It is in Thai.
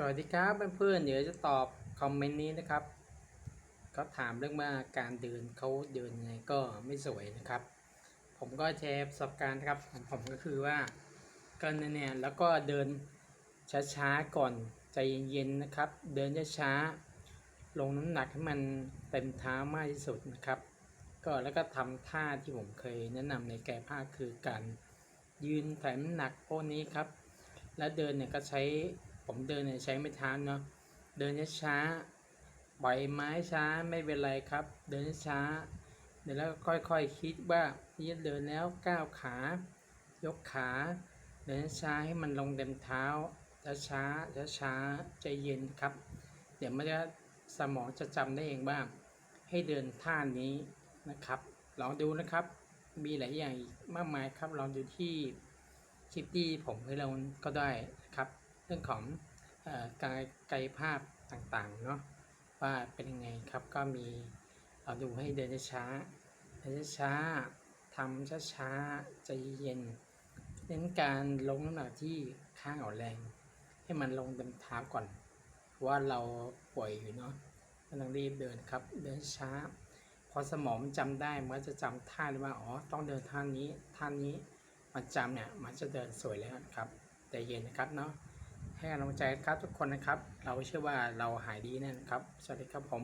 สวัสดีครับเพื่อนๆเดี๋ยวจะตอบคอมเมนต์นี้นะครับเขาถามเรื่องว่าการเดินเขาเดินยังไงก็ไม่สวยนะครับ ผมก็แชร์ประสบการณ์ครับของผมก็คือว่าก็เนี่ยแล้วก็เดินช้าๆก่อนใจเย็นๆนะครับ เดินช้าๆลงน้ำหนักให้มันเต็มเท้ามากที่สุดนะครับ ก็แล้วก็ทำท่าที่ผมเคยแนะนำในแก่ผ้าคือการยืนแถ่น้ำหนักพวกนี้ครับ แล้วเดินเนี่ยก็ใช้ ผมเดินเนี่ยใช้ไม่เท้าเนาะเดินช้าๆปล่อยไม้ช้าไม่เป็นไรครับ เดินช้าเดี๋ยวแล้วค่อยๆคิดว่าที่เดินแล้วก้าวขา ยกขา เดินช้าให้มันลงเต็มเท้าช้าช้าๆช้าใจเย็นครับ เดี๋ยวมันจะสมองจะจำได้เองว่าง ให้เดินท่านี้นะครับลองดูนะครับ มีหลายอย่างอีกมากมายครับลองดูที่คลิปที่ผมเคยลงก็ได้นะครับ เรื่องของการกายภาพต่างๆเนาะว่าเป็นยังไงครับก็มีเราดูให้เดินช้าเดินช้าทำช้าๆใจเย็นเน้นการลงน้ำหนักที่ข้างอ่อนแรง ให้มันลงเต็มเท้าก่อนว่าเราป่วยอยู่เนาะไม่ต้องรีบเดินครับ เดินช้า พอสมองมันจำได้มันจะจำท่าได้ว่าอ๋อต้องเดินท่านี้ท่านี้มันจำเนี่ยมันจะเดินสวยแล้วครับใจเย็นนะครับเนาะ ให้กำลังใจครับทุกคนนะครับ เราเชื่อว่าเราหายดีแน่นะครับ สวัสดีครับผม